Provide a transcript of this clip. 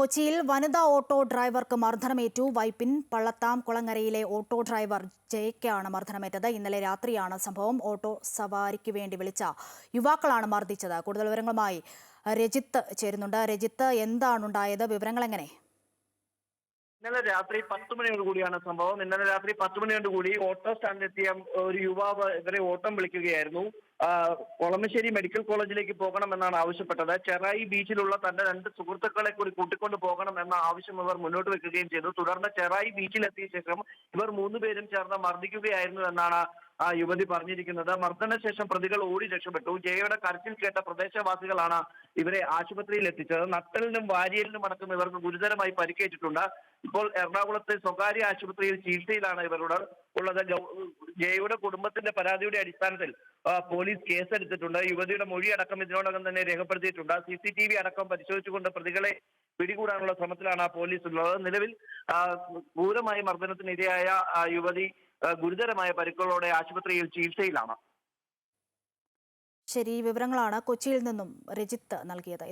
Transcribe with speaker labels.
Speaker 1: കൊച്ചിയിൽ വനിതാ ഓട്ടോ ഡ്രൈവർക്ക് മർദ്ദനമേറ്റു. വൈപ്പിൻ പള്ളത്താം കുളങ്ങരയിലെ ഓട്ടോ ഡ്രൈവർ ജയക്കാണ് മർദ്ദനമേറ്റത്. ഇന്നലെ രാത്രിയാണ് സംഭവം. ഓട്ടോ സവാരിക്ക് വേണ്ടി വിളിച്ച യുവാക്കളാണ് മർദ്ദിച്ചത്. കൂടുതൽ വിവരങ്ങളുമായി രജിത്ത് ചേരുന്നുണ്ട്. രജിത്ത് എന്താണ് ഉണ്ടായത് വിവരങ്ങൾ എങ്ങനെ
Speaker 2: ഇന്നലെ രാത്രി പത്ത് മണിയോട് കൂടിയാണ് സംഭവം. ഇന്നലെ രാത്രി പത്ത് മണിയോട് കൂടി ഓട്ടോ സ്റ്റാൻഡിലെത്തിയ ഒരു യുവാവ് ഇവരെ ഓട്ടം വിളിക്കുകയായിരുന്നു. കൊളമശ്ശേരി മെഡിക്കൽ കോളേജിലേക്ക് പോകണമെന്നാണ് ആവശ്യപ്പെട്ടത്. ചെറായി ബീച്ചിലുള്ള തന്റെ രണ്ട് സുഹൃത്തുക്കളെ കൂടി കൂട്ടിക്കൊണ്ടു പോകണം എന്ന ആവശ്യം ഇവർ മുന്നോട്ട് വെക്കുകയും ചെയ്തു. തുടർന്ന് ചെറായി ബീച്ചിലെത്തിയ ശേഷം ഇവർ മൂന്നുപേരും ചേർന്ന് മർദ്ദിക്കുകയായിരുന്നു എന്നാണ് ആ യുവതി പറഞ്ഞിരിക്കുന്നത്. മർദ്ദന ശേഷം പ്രതികൾ ഓടി രക്ഷപ്പെട്ടു. ജയയുടെ കരച്ചിൽ കേട്ട പ്രദേശവാസികളാണ് ഇവരെ ആശുപത്രിയിൽ എത്തിച്ചത്. നട്ടലിനും വാരിയലിനും അടക്കം ഇവർക്ക് ഗുരുതരമായി പരിക്കേറ്റിട്ടുണ്ട്. ഇപ്പോൾ എറണാകുളത്തെ സ്വകാര്യ ആശുപത്രിയിൽ ചികിത്സയിലാണ് ഇവരുടെ ഉള്ളത് ജയയുടെ കുടുംബത്തിന്റെ പരാതിയുടെ അടിസ്ഥാനത്തിൽ പോലീസ് കേസെടുത്തിട്ടുണ്ട്. യുവതിയുടെ മൊഴി അടക്കം ഇതിനോടകം തന്നെ രേഖപ്പെടുത്തിയിട്ടുണ്ട്. സി സി ടി വി അടക്കം പരിശോധിച്ചുകൊണ്ട് പ്രതികളെ പിടികൂടാനുള്ള ശ്രമത്തിലാണ് പോലീസ് ഉള്ളത്. നിലവിൽ ക്രൂരമായി മർദ്ദനത്തിനിരയായ യുവതി ഗുരുതരമായ പരിക്കുകളോടെ ആശുപത്രിയിൽ ചികിത്സയിലാണ്.
Speaker 1: ശരി വിവരങ്ങളാണ് കൊച്ചിയിൽ നിന്നും രജിത്ത് നൽകിയത്.